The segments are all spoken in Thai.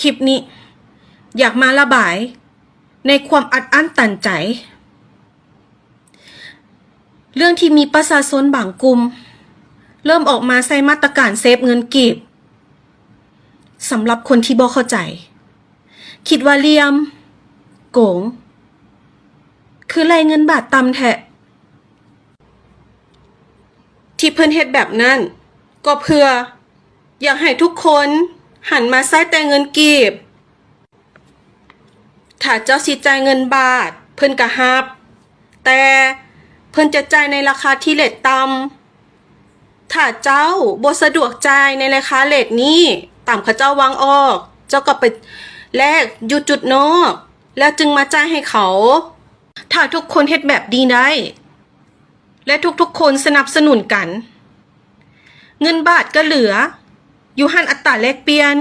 คลิปนี้ อยากมาระบายในความอัดอั้นตันใจ เรื่องที่มีประชาชนบางกลุ่มเริ่มออกมาใส่มาตรการเซฟเงินกีบสำหรับคนที่บ่เข้าใจ คิดว่าเลียม โกง คือไรเงินบาทตำแทะ ที่เพิ่นเฮ็ดแบบนั้น ก็เพื่อ อยากให้ทุกคน หันมาใช้แต่เงินกีบ ถ้าเจ้าสิจ่ายเงินบาท เพิ่นก็ฮับ แต่เพิ่นจะจ่ายในราคาที่เลทต่ำถ้าเจ้าบ่สะดวกจ่ายในราคาเลทนี้ตามเขาเจ้าวางออก เจ้าก็ไปแลกอยู่จุดนอก แล้วจึงมาจ่ายให้เขา ถ้าทุกคนเฮ็ดแบบดีได้ และทุกๆคนสนับสนุนกัน เงินบาทก็เหลือ อยู่หันอัตราแลกเปลี่ยน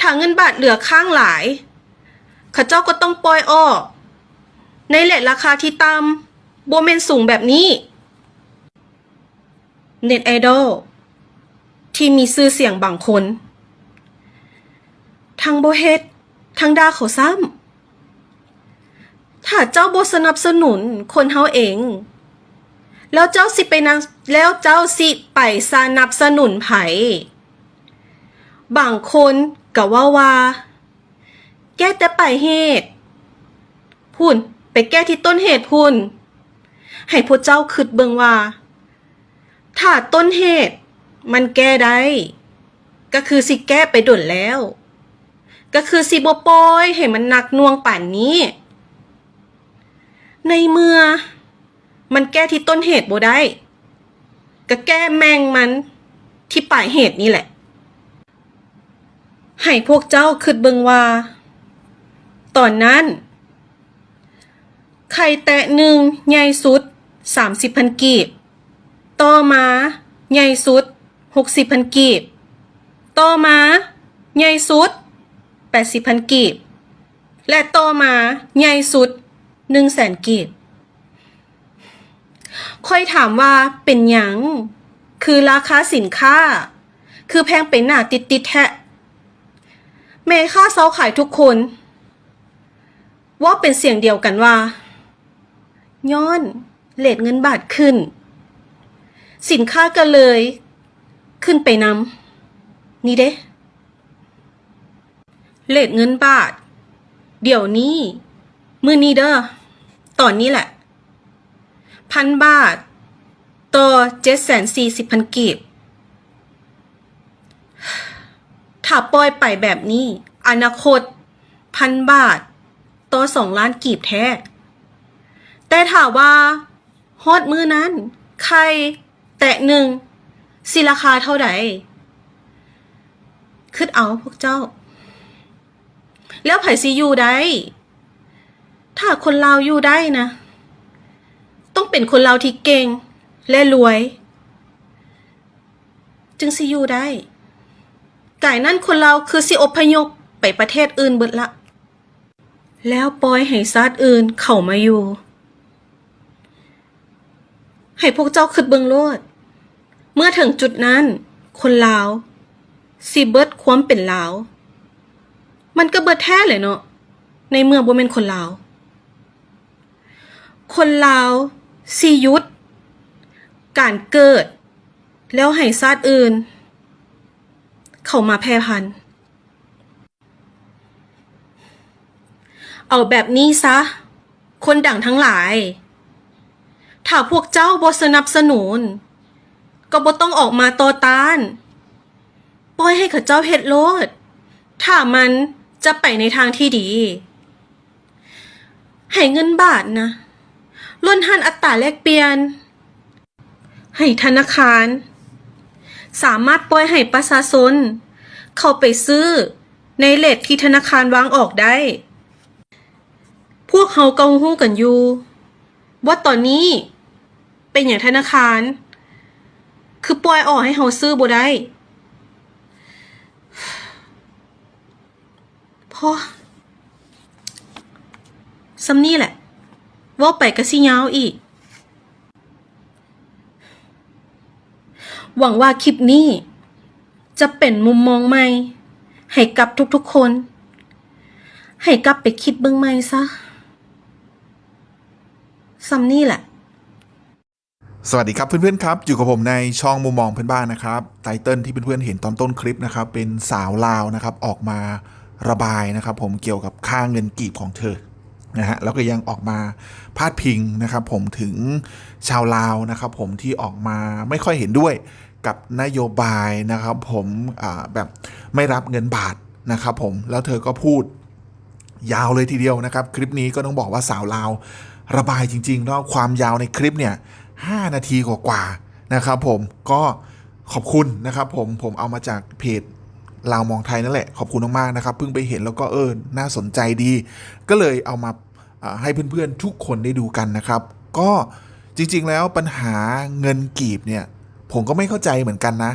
ถ้าเงินบาทเหลือข้างหลายเขาเจ้าก็ต้องปล่อยออกในเลทราคาที่ต่ำโบเมนสูงแบบนี้ เน็ตไอดอลที่มีชื่อเสียงบางคน ทั้งโบเฮ็ดทั้งดาเขาซ้ำถ้าเจ้าโบสนับสนุนคนเฮาเอง แล้วเจ้าสิไปนะแล้วเจ้าสิไปสนับสนุนไผบางคนก็ว่าว่าแก้แต่ไปลายเหตุพุ่นไปแก้ที่ต้นเหตุพุ่นให้พวกเจ้าคิดเบิงว่า ถ้าต้นเหตุ มันแก้ได้ ก็คือสิแก้ไปด่วนแล้ว ก็คือสิบปล่อยให้มันหนักน่วงป่านนี้ ในเมื่อ มันแก้ที่ต้นเหตุบ่ได้ก็แก้แมงมันที่ปลายเหตุนี่แหละ ให้พวกเจ้าคิดเบิงว่า ตอนนั้น ไข่แตะหนึ่งใหญ่สุดสามสิบพันกีบ ต่อมาใหญ่สุดหกสิบพันกีบ ต่อมาใหญ่สุดแปดสิบพันกีบ และต่อมาใหญ่สุดหนึ่งแสนกีบ ค่อยถามว่าเป็นหยัง คือราคาสินค้า คือแพงเป็นหนาติดติดแทะแม่ค่าเซาขายทุกคน ว่าเป็นเสียงเดียวกันว่า ย้อนเลทเงินบาทขึ้น สินค้าก็เลย ขึ้นไปนำนี่เด้เลทเงินบาท เดี๋ยวนี้ มือนี้เด้อตอนนี้แหละ พันบาท ต่อเจ็ดแสนสี่สิบพันกีบ ถ้าปล่อยไปแบบนี้ อนาคต พันบาท ต่อสองล้านกีบแท้ แต่ถามว่าฮอดมือนั้น ใคร แตะหนึ่งสิราคาเท่าไหร่คิดเอาพวกเจ้า แล้วไผซีอยู่ได้ ถ้าคนลาวอยู่ได้นะ ต้องเป็นคนลาที่เก่ง และรวย จึงสิอยู่ได้ไก่นั่นคนเราคือสิอพยพไปประเทศอื่นเบิดละ แล้วปล่อยให้ซาดอื่นเข้ามาอยู่ ให้พวกเจ้าคิดเบิงโลด เมื่อถึงจุดนั้น คนลาวสิเบิดความเป็นลาว มันก็เบิดแท้เลยเนาะในเมื่อบ่แม่นคนลาว คนลาว สิหยุด การเกิด แล้วให้ซาดอื่น เข้ามาแพร่พันธุ์เอาแบบนี้ซะ คนดังทั้งหลาย ถ้าพวกเจ้าบสนับสนุน ก็บ่ต้องออกมาต่อต้าน ปล่อยให้เขาเจ้าเฮ็ดโลด ถ้ามันจะไปในทางที่ดี ให้เงินบาทนะ ล้นหันอัตราแลกเปลี่ยน ให้ธนาคาร สามารถปล่อยให้ประชาชนเข้าไปซื้อในเลทที่ธนาคารวางออกได้ พวกเขาก็ฮู้กันอยู่ว่าตอนนี้เป็นอย่างธนาคาร คือปล่อยออกให้เขาซื้อบ่ได้พอสำนี่แหละ ว่าไปก็สิยาวอีก หวังว่าคลิปนี้ จะเป็นมุมมองใหม่ ให้กับทุกๆคน ให้กลับไปคิดเบิ่งใหม่ซะซัมนี่แหละ สวัสดีครับเพื่อนๆครับ อยู่กับผมในช่องมุมมองเพื่อนบ้านนะครับไตเติลที่เพื่อนๆเห็นตอนต้นคลิปนะครับ เป็นสาวลาวนะครับออกมาระบายนะครับ ผมเกี่ยวกับค่าเงินกีบของเธอ นะฮะแล้วก็ยังออกมาพาดพิงนะครับผมถึงชาวลาวนะครับผมที่ออกมาไม่ค่อยเห็นด้วยกับนโยบายนะครับผมแบบไม่รับเงินบาทนะครับผมแล้วเธอก็พูดยาวเลยทีเดียวนะครับ คลิปนี้ก็ต้องบอกว่าสาวลาวระบายจริงๆแล้วความยาวในคลิปเนี่ย5นาทีกว่าๆนะครับผมก็ขอบคุณนะครับผมผมเอามาจากเพจลาวมองไทยนั่นแหละ ขอบคุณมากๆนะครับ เพิ่งไปเห็นแล้วก็เออน่าสนใจดี ก็เลยเอามา ให้เพื่อนๆทุกคนได้ดูกันนะครับ ก็จริงๆแล้วปัญหาเงินกีบเนี่ย ผมก็ไม่เข้าใจเหมือนกันนะ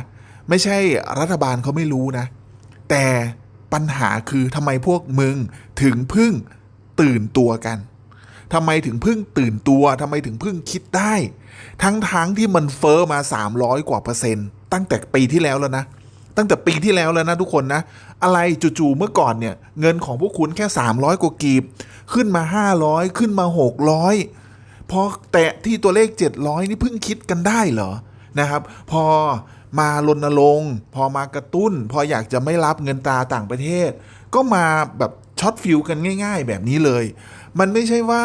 ไม่ใช่รัฐบาลเขาไม่รู้นะ แต่ปัญหาคือทำไมพวกมึงถึงพึ่งตื่นตัวกันทำไมถึงพึ่งตื่นตัวทำไมถึงพึ่งคิดได้ ทั้งๆทที่มันเฟอ้อมา 300 กว่าเปอร์เซ็นต์ตั้งแต่ปีที่แล้วแล้วนะ ตั้งแต่ปีที่แล้วแล้วนะทุกคนนะ อะไรจู่ๆเมื่อก่อนเนี่ย เงินของพวกคุณแค่ 300 กว่ากีบ ขึ้นมา 500 ขึ้นมา 600 พอแตะที่ตัวเลข 700 นี่เพิ่งคิดกันได้เหรอนะครับ พอมารณรงค์พอมากระตุ้น พออยากจะไม่รับเงินตราต่างประเทศ ก็มาแบบช็อตฟิลกันง่าย ๆ แบบนี้เลย มันไม่ใช่ว่า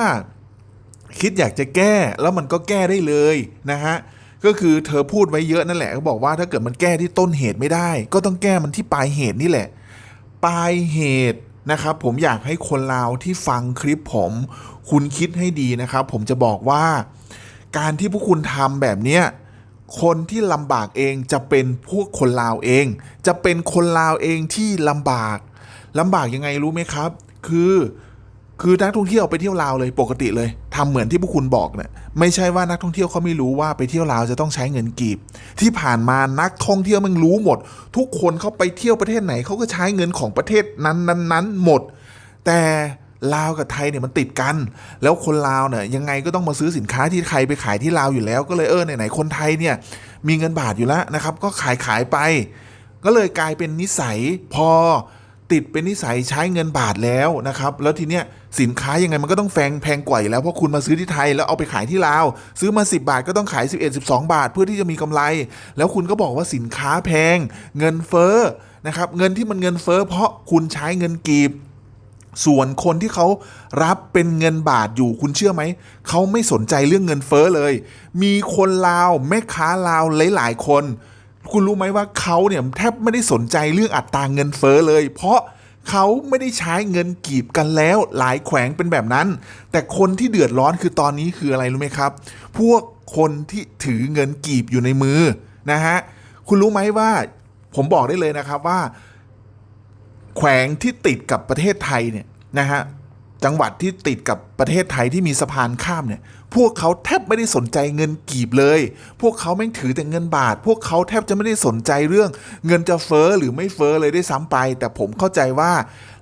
คิดอยากจะแก้แล้วมันก็แก้ได้เลยนะฮะ ก็คือเธอพูดไว้เยอะนั่นแหละก็บอกว่าถ้าเกิดมันแก้ที่ต้นเหตุไม่ได้ ก็ต้องแก้มันที่ปลายเหตุนี่แหละ ปลายเหตุนะครับ ผมอยากให้คนลาวที่ฟังคลิปผม คุณคิดให้ดีนะครับ ผมจะบอกว่า การที่พวกคุณทำแบบเนี้ยคนที่ลำบากเองจะเป็นพวกคนลาวเอง จะเป็นคนลาวเองที่ลำบากลำบากยังไงรู้ไหมครับ คือ คือนักท่องเที่ยวไปเที่ยวลาวเลยปกติเลยทำเหมือนที่พวกคุณบอกเนี่ยไม่ใช่ว่านักท่องเที่ยวเขาไม่รู้ว่าไปเที่ยวลาวจะต้องใช้เงินกีบ ที่ผ่านมานักท่องเที่ยวมันรู้หมด ทุกคนเขาไปเที่ยวประเทศไหนเขาก็ใช้เงินของประเทศนั้นนั้นนั้นหมด แต่ลาวกับไทยเนี่ยมันติดกัน แล้วคนลาวเนี่ยยังไงก็ต้องมาซื้อสินค้าที่ไทยไปขายที่ลาวอยู่แล้วก็เลยเออไหนๆคนไทยเนี่ยมีเงินบาทอยู่แล้วนะครับ ก็ขายขายไป ก็เลยกลายเป็นนิสัยพอ ติดเป็นนิสัยใช้เงินบาทแล้วนะครับ แล้วทีเนี้ยสินค้ายังไงมันก็ต้องแพงแพงกว่าอยู่แล้วเพราะคุณมาซื้อที่ไทยแล้วเอาไปขายที่ลาว ซื้อมา 10 บาทก็ต้องขาย 11 12 บาท เพื่อที่จะมีกำไร แล้วคุณก็บอกว่าสินค้าแพง เงินเฟ้อนะครับเงินที่มันเงินเฟ้อเพราะคุณใช้เงินกีบส่วนคนที่เขารับเป็นเงินบาทอยู่คุณเชื่อไหม เขาไม่สนใจเรื่องเงินเฟ้อเลย มีคนลาวแม่ค้าลาวหลาย ๆ คน คุณรู้ไหมว่าเขาเนี่ยแทบไม่ได้สนใจเรื่องอัตราเงินเฟ้อเลย เพราะเขาไม่ได้ใช้เงินกีบกันแล้วหลายแขวงเป็นแบบนั้น แต่คนที่เดือดร้อนคือตอนนี้คืออะไรรู้ไหมครับ พวกคนที่ถือเงินกีบอยู่ในมือนะฮะคุณรู้ไหมว่าผมบอกได้เลยนะครับว่า แขวงที่ติดกับประเทศไทยเนี่ยนะฮะจังหวัดที่ติดกับประเทศไทยที่มีสะพานข้ามเนี่ย พวกเขาแทบไม่ได้สนใจเงินกีบเลย พวกเขาแม่งถือแต่เงินบาท พวกเขาแทบจะไม่ได้สนใจเรื่องเงินจะเฟ้อหรือไม่เฟ้อเลยได้ซ้ำไป แต่ผมเข้าใจว่า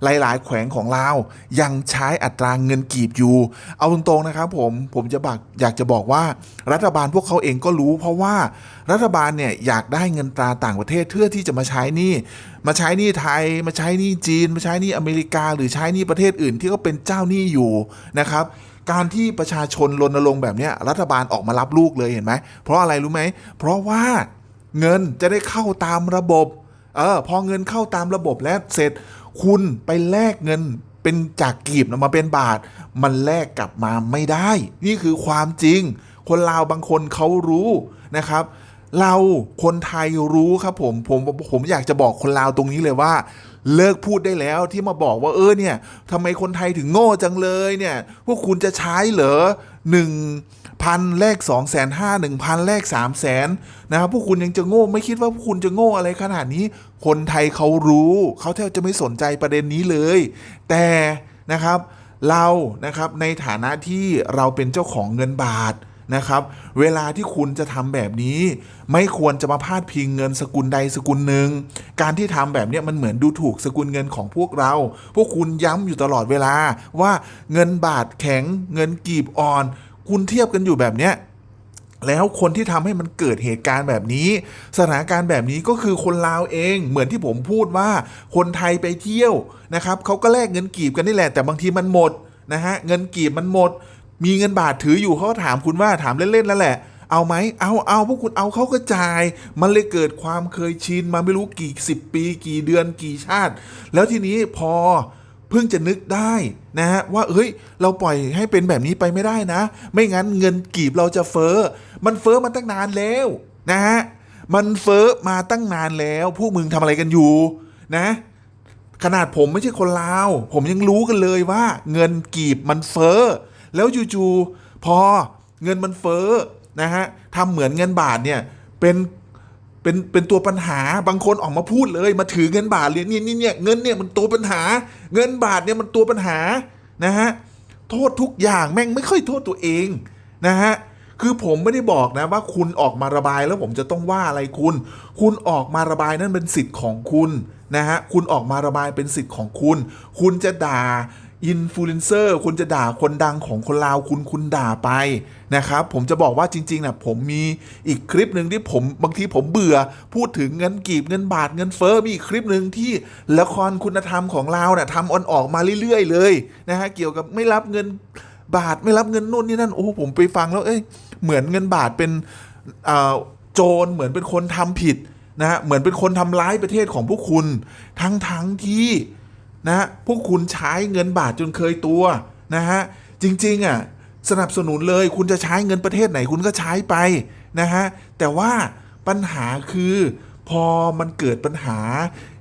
หลาย ๆ แขวงของเรายังใช้อัตราเงินกีบอยู่ เอาตรงๆนะครับผมผมจะบักอยากจะบอกว่ารัฐบาลพวกเขาเองก็รู้ เพราะว่ารัฐบาลเนี่ยอยากได้เงินตราต่างประเทศเพื่อที่จะมาใช้นี่ มาใช้นี่ไทย มาใช้นี่จีน มาใช้นี่อเมริกา หรือใช้นี่ประเทศอื่นที่เขาเป็นเจ้าหนี้อยู่นะครับ การที่ประชาชนรณรงค์แบบนี้รัฐบาลออกมารับลูกเลยเห็นไหม เพราะอะไรรู้ไหม เพราะว่าเงินจะได้เข้าตามระบบ เออพอเงินเข้าตามระบบแล้วเสร็จ คุณไปแลกเงินเป็นจากกีบมาเป็นบาท มันแลกกลับมาไม่ได้ นี่คือความจริง คนลาวบางคนเขารู้นะครับ เราคนไทยรู้ครับผมผมผมอยากจะบอกคนลาวตรงนี้เลยว่า เลิกพูดได้แล้วที่มาบอกว่าเออเนี่ยทำไมคนไทยถึงโง่จังเลยเนี่ยพวกคุณจะใช้เหรอหนึ่งพันแลกสองแสนห้าหนึ่งพันแลกสามแสนนะครับพวกคุณยังจะโง่ไม่คิดว่าพวกคุณจะโง่อะไรขนาดนี้ คนไทยเขารู้เขาแทบจะไม่สนใจประเด็นนี้เลย แต่นะครับเรานะครับในฐานะที่เราเป็นเจ้าของเงินบาท นะครับ เวลาที่คุณจะทำแบบนี้ ไม่ควรจะมาพาดพิงเงินสกุลใดสกุลหนึ่ง การที่ทำแบบนี้มันเหมือนดูถูกสกุลเงินของพวกเรา พวกคุณย้ำอยู่ตลอดเวลาว่าเงินบาทแข็งเงินกีบอ่อน คุณเทียบกันอยู่แบบเนี้ยแล้วคนที่ทำให้มันเกิดเหตุการณ์แบบนี้ สถานการณ์แบบนี้ก็คือคนลาวเอง เหมือนที่ผมพูดว่าคนไทยไปเที่ยวนะครับเขาก็แลกเงินกีบกันนี่แหละแต่บางทีมันหมดนะฮะเงินกีบมันหมด มีเงินบาทถืออยู่เขาถามคุณว่าถามเล่นๆแล้วแหละ เอาไหมเอาเอาพวกคุณเอาเขาก็จ่าย มันเลยเกิดความเคยชินมาไม่รู้กี่สิบปี กี่เดือนกี่ชาติ แล้วทีนี้พอเพิ่งจะนึกได้นะฮะว่าเฮ้ย เราปล่อยให้เป็นแบบนี้ไปไม่ได้นะ ไม่งั้นเงินกีบเราจะเฟอ้อมันเฟอ้อมาตั้งนานแล้วนะฮะมันเฟอ้อมาตั้งนานแล้ว พวกมึงทำอะไรกันอยู่นะ ขนาดผมไม่ใช่คนลาว ผมยังรู้กันเลยว่า เงินกีบมันเฟอ้อ แล้วจู่ๆพอเงินมันเฟ้อนะฮะทำเหมือนเงินบาทเนี่ยเป็นเป็นเป็นตัวปัญหาบางคนออกมาพูดเลย มาถือเงินบาทเลยนี่นี่เนี่ยเงินเนี่ยมันตัวปัญหา เงินบาทเนี่ยมันตัวปัญหานะฮะโทษทุกอย่างแม่งไม่ค่อยโทษตัวเองนะฮะคือผมไม่ได้บอกนะว่าคุณออกมาระบายแล้วผมจะต้องว่าอะไรคุณ คุณออกมาระบายนั่นเป็นสิทธิ์ของคุณนะฮะคุณออกมาระบายเป็นสิทธิ์ของคุณ คุณจะด่า อินฟลูเอนเซอร์คุณจะด่าคนดังของคนลาวคุณคุณด่าไปนะครับ ผมจะบอกว่าจริงๆนะผมมีอีกคลิปหนึ่งที่ผมบางทีผมเบื่อ พูดถึงเงินกีบเงินบาทเงินเฟ้อมีอีกคลิปหนึ่งที่ละครคุณธรรมของลาวเนี่ยทำออนออกมาเรื่อยๆ เลยนะฮะเกี่ยวกับไม่รับเงินบาทไม่รับเงินนู่นนี่นั่นโอ้ผมไปฟังแล้วเอ้ยเหมือนเงินบาทเป็นโจรเหมือนเป็นคนทำผิดนะฮะเหมือนเป็นคนทำร้ายประเทศของพวกคุณทั้งทั้งๆที่ นะฮะพวกคุณใช้เงินบาทจนเคยตัวนะฮะจริง ๆ อะ สนับสนุนเลยคุณจะใช้เงินประเทศไหนคุณก็ใช้ไปนะฮะแต่ว่าปัญหาคือพอมันเกิดปัญหา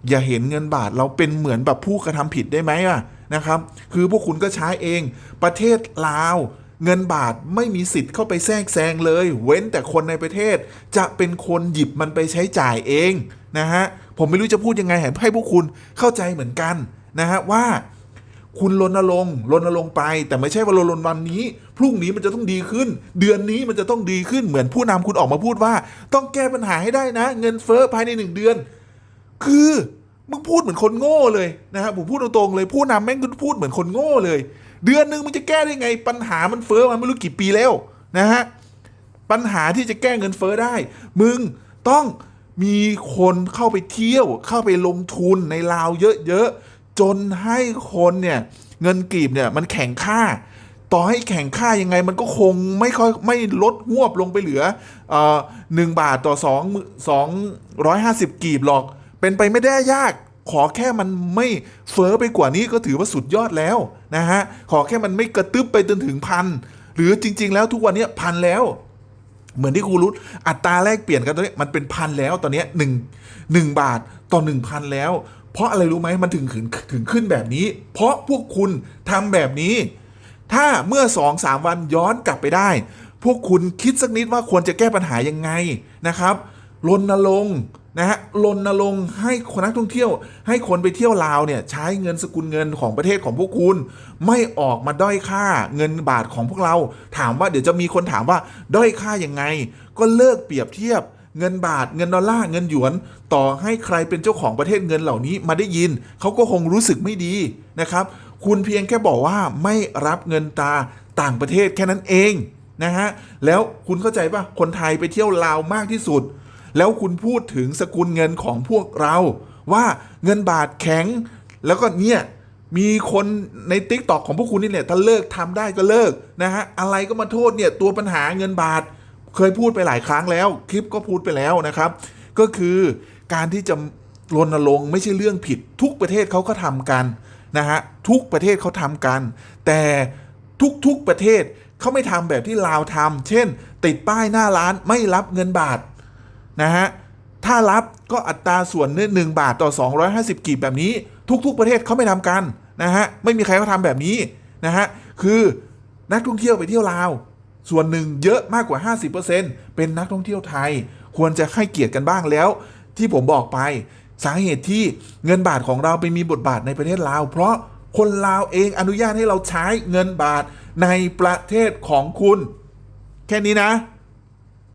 อย่าเห็นเงินบาทเราเป็นเหมือนแบบผู้กระทำผิดได้ไหมอะนะครับ คือพวกคุณก็ใช้เองประเทศลาวเงินบาทไม่มีสิทธิ์เข้าไปแทรกแซงเลย เว้นแต่คนในประเทศจะเป็นคนหยิบมันไปใช้จ่ายเองนะฮะผมไม่รู้จะพูดยังไงให้พวกคุณเข้าใจเหมือนกัน นะฮะว่าคุณรณรงค์รณรงค์ไป แต่ไม่ใช่ว่ารณรงค์วันนี้ พรุ่งนี้มันจะต้องดีขึ้น เดือนนี้มันจะต้องดีขึ้นเหมือนผู้นำคุณออกมาพูดว่า ต้องแก้ปัญหาให้ได้นะ เงินเฟ้อภายในหนึ่งเดือน คือมึงพูดเหมือนคนโง่เลยนะฮะผมพูดตรงๆเลยผู้นำแม่งพูดเหมือนคนโง่เลย เดือนหนึ่งมึงจะแก้ได้ไง ปัญหามันเฟ้อมาไม่รู้กี่ปีแล้วนะฮะปัญหาที่จะแก้เงินเฟ้อได้ มึงต้องมีคนเข้าไปเที่ยว เข้าไปลงทุนในลาวเยอะๆ จนให้คนเนี่ยเงินกีบเนี่ยมันแข่งค่า ต่อให้แข่งค่ายังไงมันก็คงไม่ค่อยไม่ลดหวบลงไปเหลือเอ่อหนึ่งบาทต่อสองสองร้อยห้าสิบกีบหรอก เป็นไปไม่ได้ยาก ขอแค่มันไม่เฟอ้อไปกว่านี้ก็ถือว่าสุดยอดแล้วนะฮะ ขอแค่มันไม่กระตึบไปจนถึงพันหรือจริง ๆ แล้วทุกวันนี้พันแล้วเหมือนที่ครูรู้อัตราแลกเปลี่ยนกันตอนนี้มันเป็นพันแล้วตอนนี้หนึ่งหนึ่งบาทต่อหนึ่งพันแล้ว เพราะอะไรรู้ไหมมันถึงถึงถึงขึ้นแบบนี้ เพราะพวกคุณทำแบบนี้ ถ้าเมื่อสองสามวันย้อนกลับไปได้ พวกคุณคิดสักนิดว่าควรจะแก้ปัญหายังไงนะครับรณรงค์นะฮะรณรงค์ให้คนนักท่องเที่ยว ให้คนไปเที่ยวลาวเนี่ยใช้เงินสกุลเงินของประเทศของพวกคุณ ไม่ออกมาด้อยค่าเงินบาทของพวกเรา ถามว่าเดี๋ยวจะมีคนถามว่าด้อยค่ายังไง ก็เลิกเปรียบเทียบ เงินบาทเงินดอลลาร์เงินหยวน ต่อให้ใครเป็นเจ้าของประเทศเงินเหล่านี้มาได้ยิน เขาก็คงรู้สึกไม่ดีนะครับ คุณเพียงแค่บอกว่าไม่รับเงินตาต่างประเทศแค่นั้นเองนะฮะแล้วคุณเข้าใจป่ะคนไทยไปเที่ยวลาวมากที่สุด แล้วคุณพูดถึงสกุลเงินของพวกเรา ว่าเงินบาทแข็ง แล้วก็เนี่ยมีคนในติ๊กตอกของพวกคุณนี่แหละถ้าเลิกทำได้ก็เลิกนะฮะอะไรก็มาโทษเนี่ยตัวปัญหาเงินบาท เคยพูดไปหลายครั้งแล้ว คลิปก็พูดไปแล้วนะครับ ก็คือการที่จะรณรงค์ไม่ใช่เรื่องผิด ทุกประเทศเขาก็ทำกันนะฮะทุกประเทศเขาทำกัน แต่ทุกๆประเทศเขาไม่ทำแบบที่ลาวทำเช่น ติดป้ายหน้าร้านไม่รับเงินบาทนะฮะถ้ารับก็อัตราส่วนหนึ่งบาทต่อ 250 กีบแบบนี้ ทุก ๆ ประเทศเขาไม่ทำกันนะฮะไม่มีใครเขาทำแบบนี้นะฮะคือนักท่องเที่ยวไปเที่ยวลาว ส่วนหนึ่งเยอะมากกว่า 50%เป็นนักท่องเที่ยวไทย ควรจะให้เกียรติกันบ้างแล้ว ที่ผมบอกไปสาเหตุที่เงินบาทของเราไปมีบทบาทในประเทศลาว เพราะคนลาวเองอนุญาตให้เราใช้เงินบาทในประเทศของคุณ แค่นี้นะ